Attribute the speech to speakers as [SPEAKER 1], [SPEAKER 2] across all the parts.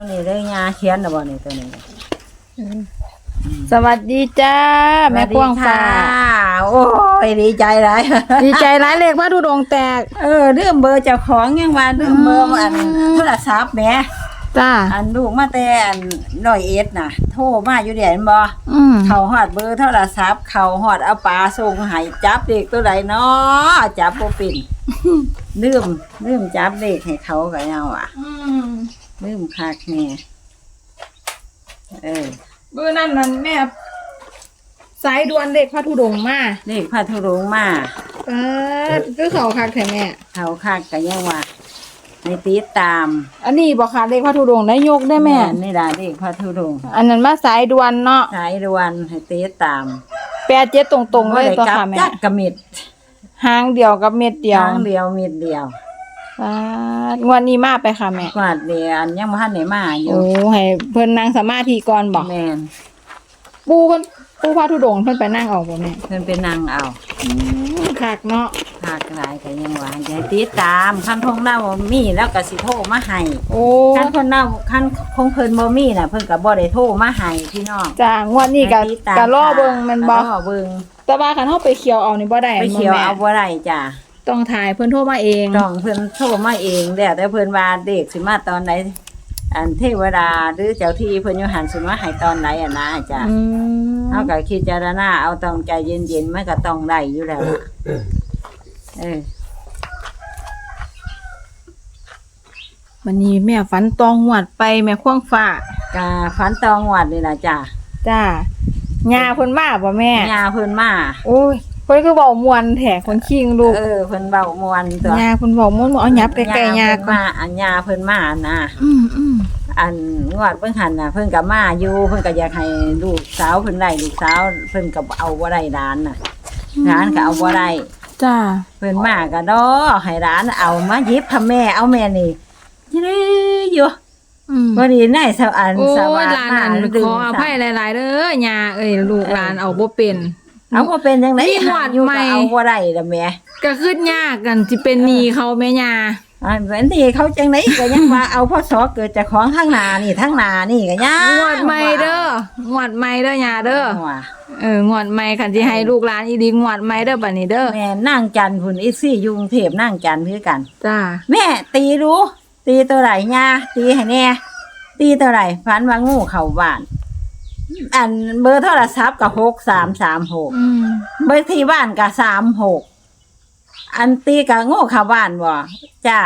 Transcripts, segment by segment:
[SPEAKER 1] นี่ได้ยาเขียนนะบ่นี่ตัวนี้
[SPEAKER 2] สวัสดีจ้า แม่กวางฟ้า
[SPEAKER 1] สวัสดีค่ะโอ้ยดีใจหลาย
[SPEAKER 2] ดีใจร้ายเลขพระธุดงค์แตก
[SPEAKER 1] เออเรื่องเบอร์เจ้าของยังว่าเรื่องเบอร์อันโทรศัพท์แหม
[SPEAKER 2] จ้า
[SPEAKER 1] อันลูกมาแต่อันร้อยเอ็ดน่ะ โทรมาอยู่เดี๋ยวนั้นบ่
[SPEAKER 2] อืม
[SPEAKER 1] เขาฮอดเบอร์โทรศัพท์เขาฮอดเอาปลาส่งให้จับเด็กตัวใดเนาะจับบ่เป็นลืมลืมจับเด็กให้เขาก็ยังว่ะ
[SPEAKER 2] อืม
[SPEAKER 1] ลืมคักแน่เออ
[SPEAKER 2] เบอร์นั่นนั่นแม่สายด่วนเลขพระธุดงค์มา
[SPEAKER 1] เด็กพาทุรงมา
[SPEAKER 2] เออคือเขาคักแท้แม่
[SPEAKER 1] เขาคักก็ยังว่าในติดตาม
[SPEAKER 2] อันนี้บอกค่ะเลขพระธุดงค์ได้ยกได้แม่
[SPEAKER 1] นี่ล่ะเด็กพาทุรง
[SPEAKER 2] อันนั้นมาสายด่วนเนาะ
[SPEAKER 1] สายรวนให้ติดตาม
[SPEAKER 2] แปดเจ็ดตรงๆเลยตัว
[SPEAKER 1] บ่ได้กลั
[SPEAKER 2] ค่ะ
[SPEAKER 1] บ
[SPEAKER 2] แม่
[SPEAKER 1] จักกระมิด
[SPEAKER 2] หางเดียวกับเม็ดเดียว
[SPEAKER 1] ทางเดียวมิดเดียว
[SPEAKER 2] อ่างวดนี้มาไปค่ะแม่
[SPEAKER 1] กวาดเดียนยังบ่ทันได้มาอยู่
[SPEAKER 2] โอ้ให้เพิ่นนั่งสมาธิก่อนบอก
[SPEAKER 1] แม่น
[SPEAKER 2] ปูเพิ่นปูพระธุดงค์เพิ่นไปนั่งออกบ่แม่
[SPEAKER 1] เพิ่นเป็นนางเอา
[SPEAKER 2] อืมคักเนาะ
[SPEAKER 1] ภาคหลายก็ยังว่าอย่าติดตามคันทงเล่าบ่มีแล้วก็สิโทรมาให้
[SPEAKER 2] โอ้
[SPEAKER 1] คันคนเล่าคันคงเพิ่นบ่มีน่ะเพิ่นก็บ่ได้โทรมาให้พี่น้อง
[SPEAKER 2] จ้างวดนี้ก็
[SPEAKER 1] ให้ติดตาม
[SPEAKER 2] ก็รอเบิ่งแมันบ่
[SPEAKER 1] รอเบิ่ง
[SPEAKER 2] แต่ว่าคันเฮาไปเขียวเอานี่บ่ได้
[SPEAKER 1] ไป
[SPEAKER 2] แม่นบ่
[SPEAKER 1] เขียว
[SPEAKER 2] แม่
[SPEAKER 1] เอาบ่ได้จ้ะ
[SPEAKER 2] ต้องถ่ายเพิ่นโทรมาเอง
[SPEAKER 1] ต้องเพิ่นโทรมาเองแล้วแต่เพิ่นว่าเด็กสิมาตอนไหนอันเทวดาหรือเจ้าที่เพิ่นอยู่หันสิมาให้ตอนไหนอะนะจ้ะ
[SPEAKER 2] อืม
[SPEAKER 1] เฮาก็คิดจารณาเอาต้องใจเย็นๆมันก็ต้องได้อยู่แล้วล่ะเออ
[SPEAKER 2] วันนี้แม่ฝันตองหวดไปแม่ควงฟ้ากา
[SPEAKER 1] ฝันตองหวัดนี่ล่ะจ้ะ
[SPEAKER 2] จ้าย่าเพิ่นมาบ่แม่
[SPEAKER 1] ยาเพิ่นมา
[SPEAKER 2] โอ้ย เพิ่นคือเว้าม่วนแท้คนคิงลูก
[SPEAKER 1] เออเพิ่นเว้ามวนตัว
[SPEAKER 2] ย่าเพิ่นเว้าม่วนบ่เอาหยับใกล้ๆย่า
[SPEAKER 1] เพิ่น
[SPEAKER 2] ก่อน
[SPEAKER 1] มาอันยาเพิ่นมานะ
[SPEAKER 2] อืมอืม
[SPEAKER 1] อันงวดเพิ่นหันน่ะเพิ่นก็มาอยู่เพิ่นก็อยากให้ลูกสาวเพิ่นได้ลูกสาวเพิ่นก็เอาบ่ได้ร้านน่ะร้านก็เอาบ่ได้
[SPEAKER 2] จ้า
[SPEAKER 1] เพิ่นมาก็ดอให้ร้านเอามาหยิบพ่อแม่เอาแม่นี่ยี่ได้อยู่
[SPEAKER 2] อืม
[SPEAKER 1] บ่ดีนายสวรรค์
[SPEAKER 2] โอ้
[SPEAKER 1] สวั
[SPEAKER 2] ย
[SPEAKER 1] สดิ์
[SPEAKER 2] หลาน
[SPEAKER 1] มา
[SPEAKER 2] นั่น
[SPEAKER 1] ดึ
[SPEAKER 2] ข
[SPEAKER 1] ง
[SPEAKER 2] ออภัยหลาย ๆเด้อย่าเอ้ยลูกหลานเอาบ่เป็น
[SPEAKER 1] เอาบ่เป็นจังได๋
[SPEAKER 2] นี่หวด
[SPEAKER 1] อยู่
[SPEAKER 2] ใหม่
[SPEAKER 1] ก็เอาบ่ได้ล่ะแม่
[SPEAKER 2] ก็ขึ้นยากกันสิเป็นหนี้เขาแม่ย่า
[SPEAKER 1] อันเป็นที่เขาจังได๋ก็ยังว่า เอาพ่อสอเกิดจากของข้างหน้านี่ทั้งหน้านี่ก็ยัง
[SPEAKER 2] งวดใหม่เด้องวดใหม่เด้อย่าเด้อ
[SPEAKER 1] ว่า
[SPEAKER 2] เอองวดใหม่คันสิให้ลูกหลานอีดีงวดใหม่เด้อบัดนี้เด้อ
[SPEAKER 1] แม่นั่งจันทร์พุ่นอีซี่ยุงเทพนั่งจันทร์คือกัน
[SPEAKER 2] จ้า
[SPEAKER 1] แม่ตีรู้ตีตัวไหนย่าตีให้แน่ตีตัวไหนฝันว่างูเข้าบ้าน อันเบอร์โทรศัพท์ก็หกสามสามหก
[SPEAKER 2] อืม
[SPEAKER 1] เบอร์ที่บ้านก็สามหกอันตีกับงูเข้าบ้านบ่จ้า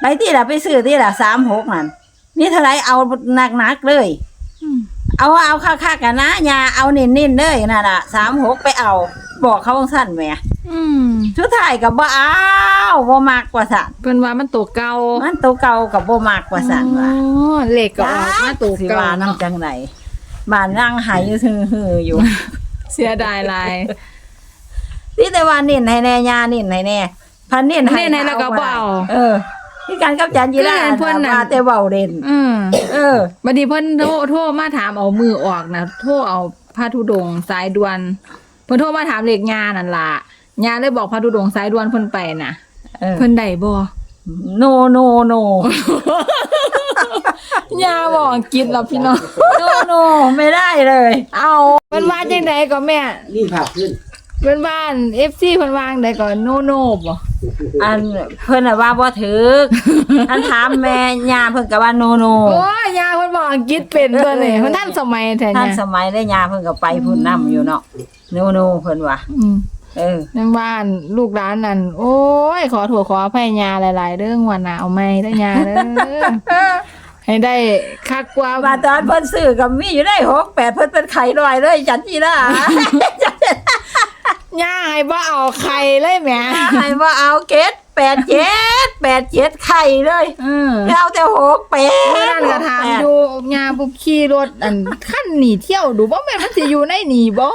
[SPEAKER 1] ไปที่ละไปซื้อที่ละสามหกนั่นนี่เท่าไหรเอาหนักๆเลย
[SPEAKER 2] อืม
[SPEAKER 1] เอาเอาค่าๆกันนะยาเอาเน้นๆเลยนั่นน่ะสามหกไปเอา บอกเขาสั้นแหม
[SPEAKER 2] อืม
[SPEAKER 1] ชุดไทายกับบ่เอาบ่มากกว่าสัน
[SPEAKER 2] เพิ่นว่ามันตัวเก่า
[SPEAKER 1] มันตัวเก่ากับบ่มากกว่าสันว่า
[SPEAKER 2] อ๋อเหล็กก็ออกมาตัว
[SPEAKER 1] สิ
[SPEAKER 2] เก่า
[SPEAKER 1] ว่า
[SPEAKER 2] เนาะ
[SPEAKER 1] นำจังไหน บ้านนั่งหายอยู่ฮือๆอยู่
[SPEAKER 2] เสียดายหลาย
[SPEAKER 1] นี่แต่ว่านิ่นให้แน่ยานิ่นให้แน่พันนิ่นให้
[SPEAKER 2] นิ่นให้แล้วก็บ่เอา
[SPEAKER 1] เออที่การกับจันจีรา
[SPEAKER 2] คือเพิ่นน่ะ
[SPEAKER 1] ว่าแต่เว้าเด่น
[SPEAKER 2] อืม
[SPEAKER 1] เออ
[SPEAKER 2] บัดนี้เพิ่นโทรโทรมาถามเอามือออกนะโทรเอาพระธุดงค์สายด่วน เพิ่นโทรมาถามเลขญานั่นล่ะญาเลยบอกพระธุดงค์สายด่วนเพิ่นไปน่ะ
[SPEAKER 1] เออ
[SPEAKER 2] เพิ่นได้บ่
[SPEAKER 1] โนโนโน
[SPEAKER 2] ญาบอกอังกฤษแล้วพี่น้อง
[SPEAKER 1] โนโนไม่ได้เลย
[SPEAKER 2] เอาเพิ่นว่าจังไดก็แม่
[SPEAKER 3] นี่ภาพขึ้น
[SPEAKER 2] เพิ่นว่าอัน FC เพิ่นว่าจังไดก็โนโนบ่
[SPEAKER 1] อันเพิ่นน่ะว่าบ่ถึกอันถามแม่ยาเพิ่นก็ว่าโนโน
[SPEAKER 2] โอ้ยญาเพิ่นบอกอังกฤษเป็นตัวนี่มันทันสมัยแท้
[SPEAKER 1] ท่าน
[SPEAKER 2] เนี่ย
[SPEAKER 1] สมัยได้ยาเพิ่นก็ไปพุ่นนํอยู่เนาะโนโนเพิ่นว่า
[SPEAKER 2] อืม
[SPEAKER 1] เออ
[SPEAKER 2] ในบ้านลูกร้านนั่นโอ้ย ขอโทษขออภัยยาหลาย ๆ เรื่องวันหนาเอาไม่ได้อยาเด้อ ให้ได้คักกว่า
[SPEAKER 1] ว่าตอนเพิ่นซื้อก็มีอยู่ได้6 8เพิ่นเป็นไข่ลอยเลยจันจีรา
[SPEAKER 2] ย่าให้บ่เอาไข่เลยแหม
[SPEAKER 1] ให้ว่าเอาเกตแปดเจ็ดแปดเจ็ดไข่เลย
[SPEAKER 2] เออ
[SPEAKER 1] ไม่เอาแต่หกแปด
[SPEAKER 2] เมื่อนั้นก็ถามอยู่ยาปุ๊บขี่รถอันขั้นหนีเที่ยวดูบ่แม่นมันสิอยู่ในหนีบ่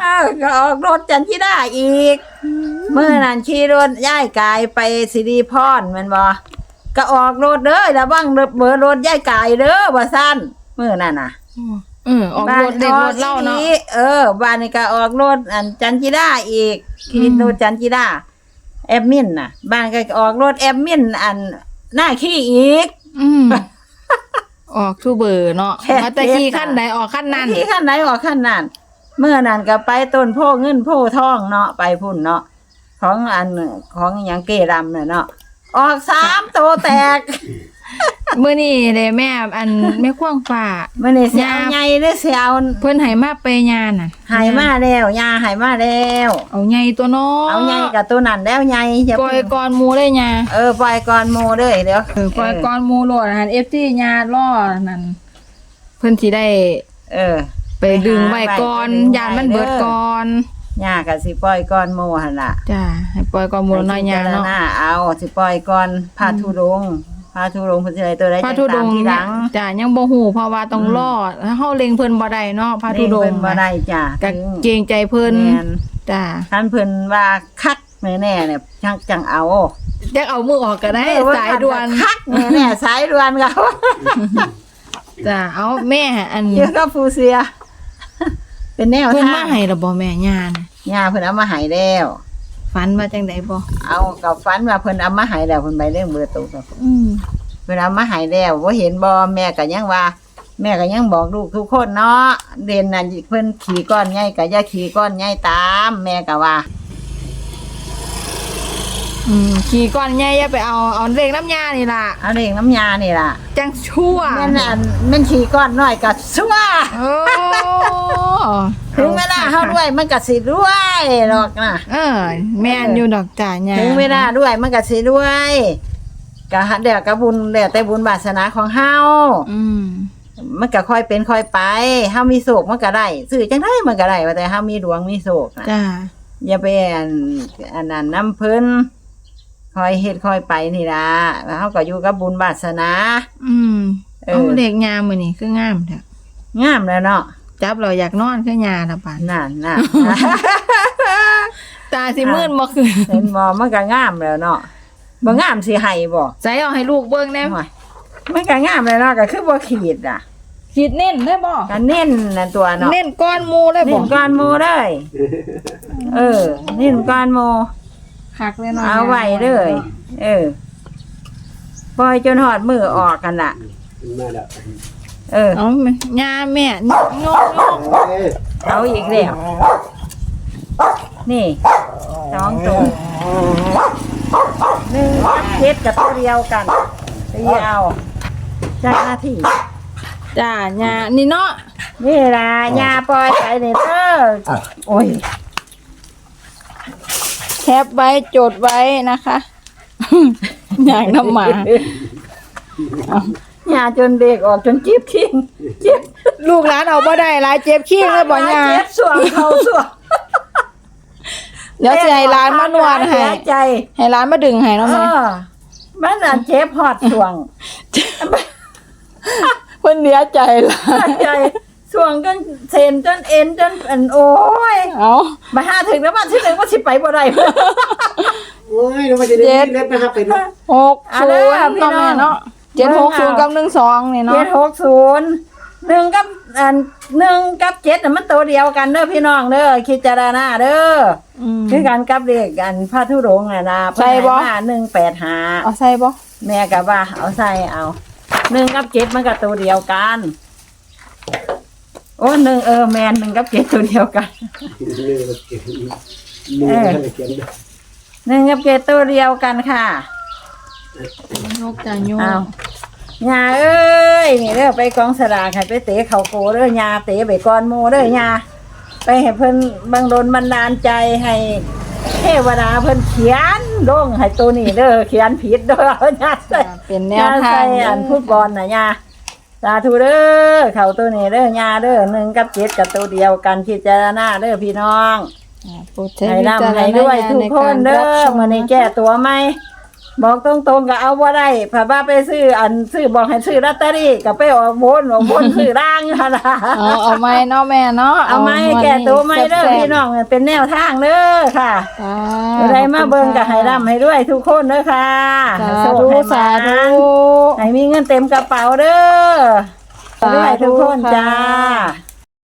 [SPEAKER 1] เออก็ออกรถจันทิดาอีก เมื่อนั้นขี่รถย้ายกายไปสิริพรแมันบ่ ก็ออกรถเด้อระวังเบอร์รถย้ายกายเด้อว่าซั่นเมื่อนั้นน่ะ
[SPEAKER 2] เออออกรถเด็กรถเล่าเนาะ
[SPEAKER 1] บ้อีหลีเออบ้านนี่ก็ออกรถอันจันจิดาอีกขี่รถจันจิดาแอดมินน่ะ บ้านก็ออกรถแอดมินอันหน้าขี้อีก
[SPEAKER 2] อืมออกทูเบอร์เนาะ
[SPEAKER 1] แค่
[SPEAKER 2] มาแต่ขี่ขั้นใดออกขั้นนั้น
[SPEAKER 1] ที่ขั้นไหนออกขั้นนั้นเมื่อนั้นก็ไปต้นโพเงินโพทองเนาะไปพุ่นเนาะของอันของหยังเกรำเนี่ยเนาะ ออกสามโตแตก
[SPEAKER 2] มื้อนี้เลยแม่อันแม่คว้างฟ้า
[SPEAKER 1] มันนี่เสีย
[SPEAKER 2] ยา
[SPEAKER 1] ใหญ่หรือเสียว
[SPEAKER 2] เพิ่นให้มาไปยาน่ะ
[SPEAKER 1] หายมาแล้วยาหายมาแล้ว
[SPEAKER 2] เอาใหญ่ตัวเนาะ
[SPEAKER 1] เอาใหญ่กับตัวนั้นแล้วใหญ่อย่า
[SPEAKER 2] ปล่อยก่อนหมูเลยยา
[SPEAKER 1] เออปล่อยก่อนโมเด้อเดี๋ยว
[SPEAKER 2] เออปล่อยก่อนหมูโลดหัน FT ยาล่อนั่นเพิ่นสิได้
[SPEAKER 1] เออ
[SPEAKER 2] ไปดึงไว้ก่อน
[SPEAKER 1] ไปดึงไว้
[SPEAKER 2] ยานมันเบิดก่อน
[SPEAKER 1] ยากับสิปล่อยก่อนโมหั่นล่ะ
[SPEAKER 2] จ้าให้ปล่อยก่อนหมูน้อยยาเนาะ
[SPEAKER 1] ให้พิจรณเอาสิปล่อยก่อนพาทุรงค์พาทุรงค์เพิ่นสิได้ตัวใด
[SPEAKER 2] พระธุดงค์
[SPEAKER 1] ที่ห
[SPEAKER 2] เนี่
[SPEAKER 1] ลั
[SPEAKER 2] ย
[SPEAKER 1] ง
[SPEAKER 2] จ้ายังบ่ฮู้เพราะว่าต้อง
[SPEAKER 1] อืม
[SPEAKER 2] รอถ้าเฮาเล็งเพิ่นบ่ได้เนาะพระธุดง
[SPEAKER 1] เพิ่น
[SPEAKER 2] ค์
[SPEAKER 1] บ่ได้จ้ะ
[SPEAKER 2] ก็
[SPEAKER 1] ถึง
[SPEAKER 2] เกรงใจเพิ่น
[SPEAKER 1] แม่น
[SPEAKER 2] จ้า
[SPEAKER 1] ท่านเพิ่นว่าคักแน่ๆเนี่ยจังจังเอา
[SPEAKER 2] จักเอามือออกก็ได้
[SPEAKER 1] เออ
[SPEAKER 2] สายด่วน
[SPEAKER 1] คักแน่ๆสายด่วนเขา
[SPEAKER 2] จ้าเอาแม่อัน
[SPEAKER 1] เกี่ยวกับฟูเซีย เป็นแนว
[SPEAKER 2] เพิ่น
[SPEAKER 1] ทาง
[SPEAKER 2] มาให้แล้วบ่แม่ย่าน่ะ
[SPEAKER 1] ยาเพิ่นเอามาให้แล้ว
[SPEAKER 2] ฝันว่าจังไดบ่
[SPEAKER 1] เอากับฟันว่าเพิ่นเอามาให้แล้วเพิ่นไปเรื่องเบอร์โตกับ
[SPEAKER 2] อืม
[SPEAKER 1] เพิ่นเอามาให้แล้วบ่เห็นบ่แม่ก็ยังว่า แม่ก็ยังบอกลูกทุกคนเนาะเด่นน่ะเพิ่นขี่ก้อนใหญ่ก็อย่าขี่ก้อนใหญ่ตาม แม่ก็ว่า
[SPEAKER 2] อืมขี่ก่อนใหญ่อย่าไปเอาเอาเลขน้ำยานี่ล่ะ
[SPEAKER 1] เอาเรื่องน้ำยานี่ล่ะ
[SPEAKER 2] จังชั่ว
[SPEAKER 1] แม่นอันแม่นขี่ก้อนน้อยก็ซัว
[SPEAKER 2] โอ้
[SPEAKER 1] ถึงเวลาเฮาด้วยมันก็สิด้วยหรอกนะ
[SPEAKER 2] เออ แม่นอยู่ดอกจ้าย่า
[SPEAKER 1] ถึงเวลาด้วยมันก็สิด้วยก็เดี๋ยวก็บุญแล้วแต่บุญบาสนาของเฮา
[SPEAKER 2] อืม
[SPEAKER 1] มันก็ค่อยเป็นค่อยไปเฮามีโศกมันก็ได้ซื้อจังไดมันก็ได้ว่าแต่เฮามีดวงมีโศกน่ะ
[SPEAKER 2] จ้า
[SPEAKER 1] อย่าไปอันอันนั้นน้ำเพิ่น คอยเฮ็ดคอยไปนี่ล่ะแล้วเฮาก็อยู่กับบุญบาสนา
[SPEAKER 2] อืม
[SPEAKER 1] เออ
[SPEAKER 2] เอาเลขยามื้อนี้คืองามแท้
[SPEAKER 1] งามแล้วเนาะ
[SPEAKER 2] จับเราอยากนอนคือยาละบาด
[SPEAKER 1] นั่นน่ะ
[SPEAKER 2] ตาสิมืดบ่คือ
[SPEAKER 1] เห็นบ่มันก็งามแล้วเนาะบ่งามสิให้บ่
[SPEAKER 2] ใจเอาให้ลูกเบิ่งแน่
[SPEAKER 1] โอ้ยมันก็งามแล้วเนาะก็คือบ่ขีดอะ
[SPEAKER 2] คิดเน้นได้บ่
[SPEAKER 1] ก็เน้นนั่นตัวเนาะ
[SPEAKER 2] เน้นก้อนหมูได้
[SPEAKER 1] เน้
[SPEAKER 2] บ่
[SPEAKER 1] นก้อนหมูได้เออ เน้นก้อนหมู
[SPEAKER 2] คักเลยเนาะ
[SPEAKER 1] เอาไว้เลย เออปล่อยจนหอดมือออกกันล่ะ
[SPEAKER 3] มาแล้ว
[SPEAKER 1] เออ
[SPEAKER 2] เอาแม่ยาแม่งกงก
[SPEAKER 3] เอ้ย
[SPEAKER 1] เอาอีกแล้วนี่สองตัวหนึ่งกับเจ็ดกับตัวเดียวกันตีเอาจากหน้าที่
[SPEAKER 2] จ้าญานี่เนาะ
[SPEAKER 1] นี่ล่ะยาปล่อยไปเนี่ยเด้อโอ้ย
[SPEAKER 2] แค ปไว้จดไว้นะคะ อยากน้ำหมา
[SPEAKER 1] ยาจนเด็กออกจนจิ๊บขิงจิ๊บ
[SPEAKER 2] ลูกหลานเอาบ่ได้หลายเจ็บขี้เลยบ่ยา
[SPEAKER 1] เจ็บสวงเขาสวง
[SPEAKER 2] เดี๋ยวสิให้หลานมานวดให้
[SPEAKER 1] เสียใจ
[SPEAKER 2] ให้หลานมาดึงให้
[SPEAKER 1] เอ
[SPEAKER 2] เนาะแม่
[SPEAKER 1] อมันอะเจ็บหอดสวง
[SPEAKER 2] เพิ่นเสียใจหลา
[SPEAKER 1] เสี
[SPEAKER 2] ย
[SPEAKER 1] ยใจ สวงจนเซนจนเอ็นจนอันโอ้ย
[SPEAKER 2] เอา
[SPEAKER 1] มาหาถึงแล้วมาที่หนึ่งว่าสิไปบ่ได้
[SPEAKER 3] โอ้ยเรามาจะได้เล็บนะครับไปเนาะ
[SPEAKER 2] หก
[SPEAKER 1] เอา
[SPEAKER 2] ศู
[SPEAKER 1] เด้
[SPEAKER 2] น
[SPEAKER 1] อ
[SPEAKER 2] ย์
[SPEAKER 1] พี่
[SPEAKER 2] เนาะ
[SPEAKER 1] น้อง
[SPEAKER 2] แม่เนาะเจ็ดหกศูนย์กับหนึ่งสองนี่
[SPEAKER 1] เจ็
[SPEAKER 2] เนาะ
[SPEAKER 1] ดหกศูนย์หนึ่งกับอันหนึ่งกับเจ็ดน่ะมันตัวเดียวกันเด้อพี่น้องเด้อคิดจารณาเด้อ
[SPEAKER 2] อืม
[SPEAKER 1] คือกันกับเลขกันพระธุดงค์น่ะนะ
[SPEAKER 2] ใช่บ่
[SPEAKER 1] หนึ่งแปดหา
[SPEAKER 2] เอาใส่บ่
[SPEAKER 1] แม่กับว่าเอาใส่เอาหนึ่งกับเจ็ดมันก็ตัวเดียวกัน โอ้หนึ่งเออแมนหนึ่งกับเจ็ดตัวเดียวกัน
[SPEAKER 3] มือให้เขียน
[SPEAKER 1] หนึ่งกับเจ็ดตัวเดียวกันค่ะ
[SPEAKER 2] ยกจ้าโย
[SPEAKER 1] เอายาเอ้ยนี่เด้อไปกองสลากให้ไปเตะเขาโกเด้อยาเตะไปก่อนโมเด้อยาไปให้เพิ่นบังโดนบันดาลใจให้เทวดาเพิ่นเขียนลงให้ตัวนี้เด้อเขียนผิดเด้อยาใส่
[SPEAKER 2] เป็นแน
[SPEAKER 1] ยาว
[SPEAKER 2] ทา
[SPEAKER 1] ใส่
[SPEAKER 2] ง
[SPEAKER 1] อันฟุตบอลน่ะยา สาธุเด้อเขาตัวนี้เด้อยาเด้อหนึ่งกับเจ็ดกับตัวเดียวกันพิจารณาเด้อพี่น้อง
[SPEAKER 2] โปรดใช้
[SPEAKER 1] ให้
[SPEAKER 2] วิจาร
[SPEAKER 1] ร่ำ
[SPEAKER 2] ณ
[SPEAKER 1] ให้
[SPEAKER 2] ญาณ
[SPEAKER 1] ด้วยทุก
[SPEAKER 2] ใน
[SPEAKER 1] ค
[SPEAKER 2] กานร
[SPEAKER 1] เด้
[SPEAKER 2] รับ
[SPEAKER 1] อ
[SPEAKER 2] ชม
[SPEAKER 1] มื้อนี้แก้ตัวไหม บอกตรงๆก็เอาบ่ได้ถ้าว่าไปซื้ออันซื้อบอกให้ซื้อลอตเตอรี่ก็ไปออกบนออกบนซื้อร่างหั่นล่ะ
[SPEAKER 2] เอาเอาไหมเนาะแม่เนาะ
[SPEAKER 1] เอาไหมแก้ตัวไหมเด้อพี่น้องเป็นแนวทางเด้อค่ะ
[SPEAKER 2] อ่า
[SPEAKER 1] อะไรมาเบิ่งก็ให้ร่ำให้ด้วยทุกคนเด้อค่ะ
[SPEAKER 2] สา
[SPEAKER 1] ให้โชค
[SPEAKER 2] ธุ
[SPEAKER 1] ให้
[SPEAKER 2] สา
[SPEAKER 1] มา
[SPEAKER 2] ธุ
[SPEAKER 1] ให้มีเงินเต็มกระเป๋าเด้อ
[SPEAKER 2] สาธุ
[SPEAKER 1] ด้วยทุกคน
[SPEAKER 2] ค่ะ
[SPEAKER 1] จ้า